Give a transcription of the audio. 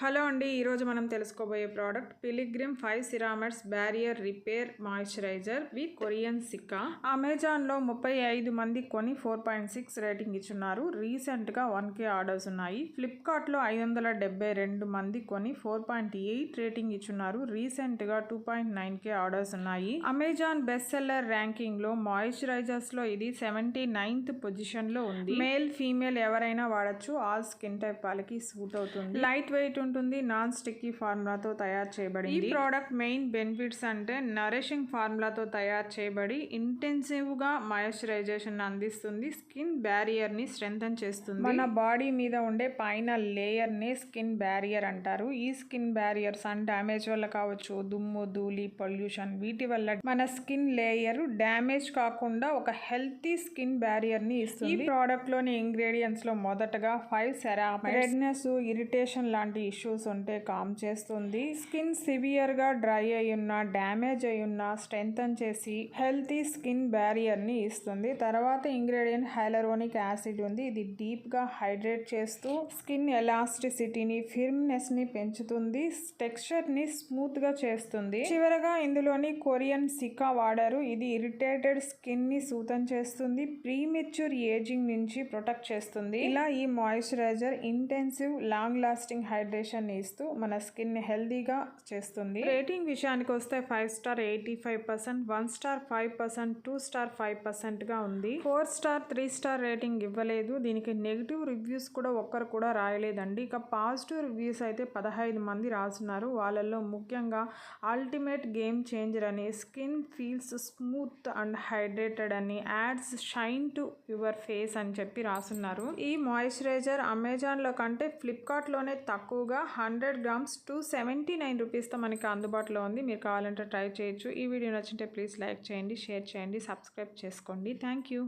Hello అండి ఈరోజు మనం తెలుసుకోబోయే product Pilgrim five ceramides barrier repair moisturizer with Korean cica. అమెజాన్లో ముప్పై ఐదు మంది కొని ఫోర్ పాయింట్ సిక్స్ రేటింగ్ ఇచ్చున్నారు. రీసెంట్గా వన్ కే ఆర్డర్స్ ఉన్నాయి. ఫ్లిప్కార్ట్లో ఐదు వందల డెబ్బై రెండు మంది కొని ఫోర్ పాయింట్ ఎయిట్ రేటింగ్ ఇచ్చున్నారు. రీసెంట్గా two point nine K orders ఉన్నాయి. అమెజాన్ బెస్ట్ సెల్లర్ ర్యాంకింగ్లో మాయిశ్చరైజర్స్లో ఇది సెవెంటీ నైన్త్ పొజిషన్లో ఉంది. మేల్ ఫీమేల్ ఎవరైనా వాడచ్చు. ఆల్ స్కిన్ టైప్ వాళ్ళకి సూట్ అవుతుంది. లైట్ వెయిట్ ఉంటుంది నాన్ స్టిక్కీ ఫార్ములాతో తయారు చేయబడింది. ఈ ప్రోడక్ట్ మెయిన్ బెనిఫిట్స్ అంటే నరిషింగ్ ఫార్ములాతో తయారు చేయబడి ఇంటెన్సివ్గా మాయిశ్చరైజేషన్ అందిస్తుంది. స్కిన్ బ్యారియర్ని స్ట్రెంగ్ చేస్తుంది. మన బాడీ మీద ఉండే పైన లేయర్ని స్కిన్ బ్యారియర్ అంటారు. ఈ స్కిన్ బ్యారియర్ సన్ డ్యామేజ్ వల్ల కావచ్చు. దుమ్ము ధూళి పొల్యూషన్ వీటి వల్ల మన స్కిన్ లేయర్ డ్యామేజ్ కాకుండా ఒక హెల్తీ స్కిన్ బ్యారియర్ని ఇస్తుంది. ఈ ప్రోడక్ట్లోని ఇంగ్రీడియంట్స్లో మొదటగా ఫైవ్ సెరామిడ్ రెడ్నెస్ ఇరిటేషన్ లాంటి ఇష్యూస్ ఉంటే కామ్ చేస్తుంది. స్కిన్ సివియర్గా డ్రై అయ్యున్న డ్యామేజ్ అయ్యున్న స్ట్రెంగ్తన్ చేసి హెల్తీ స్కిన్ బ్యారియర్ని ఇస్తుంది. తర్వాత ఇంగ్రీడియంట్ హైలరోనిక్ యాసిడ్ ఉంది. ఇది డీప్గా హైడ్రేట్ చేస్తూ స్కిన్ ఎలాస్టిసిటీని ఫిర్మ్నెస్ని పెంచుతుంది. టెక్స్చర్ని ని స్మూత్గా చేస్తుంది. చివరగా ఇందులోని కొరియన్ సిక్కా వాడారు. ఇది ఇరిటేటెడ్ స్కిన్ని సూతం చేస్తుంది. ప్రీమెచ్యూర్ ఏజింగ్ నుంచి ప్రొటెక్ట్ చేస్తుంది. ఇలా ఈ moisturizer intensive long lasting hydration ఇస్తూ మన స్కిన్ని హెల్దీగా చేస్తుంది. రేటింగ్ విషయానికి వస్తే five star eighty five percent one star five percent two star five పర్సెంట్గా ఉంది. Four star three star rating ఇవ్వలేదు. దీనికి నెగిటివ్ రివ్యూస్ కూడా ఒక్కరు కూడా రాయలేదండి. ఇక పాజిటివ్ రివ్యూస్ అయితే పదహైదు మంది రాస్తున్నారు. వాళ్ళల్లో ముఖ్యంగా అల్టిమేట్ గేమ్ చేంజర్ అని skin feels smooth and hydrated అని adds shine to your face అని చెప్పి రాస్తున్నారు. ఈ మాయిశ్చరైజర్ అమెజాన్లో కంటే ఫ్లిప్కార్ట్లోనే తక్కువగా hundred grams two seventy nine రూపీస్తో మనకి అందుబాటులో ఉంది. మీరు కావాలంటే ట్రై చేయొచ్చు. ఈ వీడియో నచ్చింటే ప్లీజ్ లైక్ చేయండి షేర్ చేయండి సబ్స్క్రైబ్ చేసుకోండి. Thank you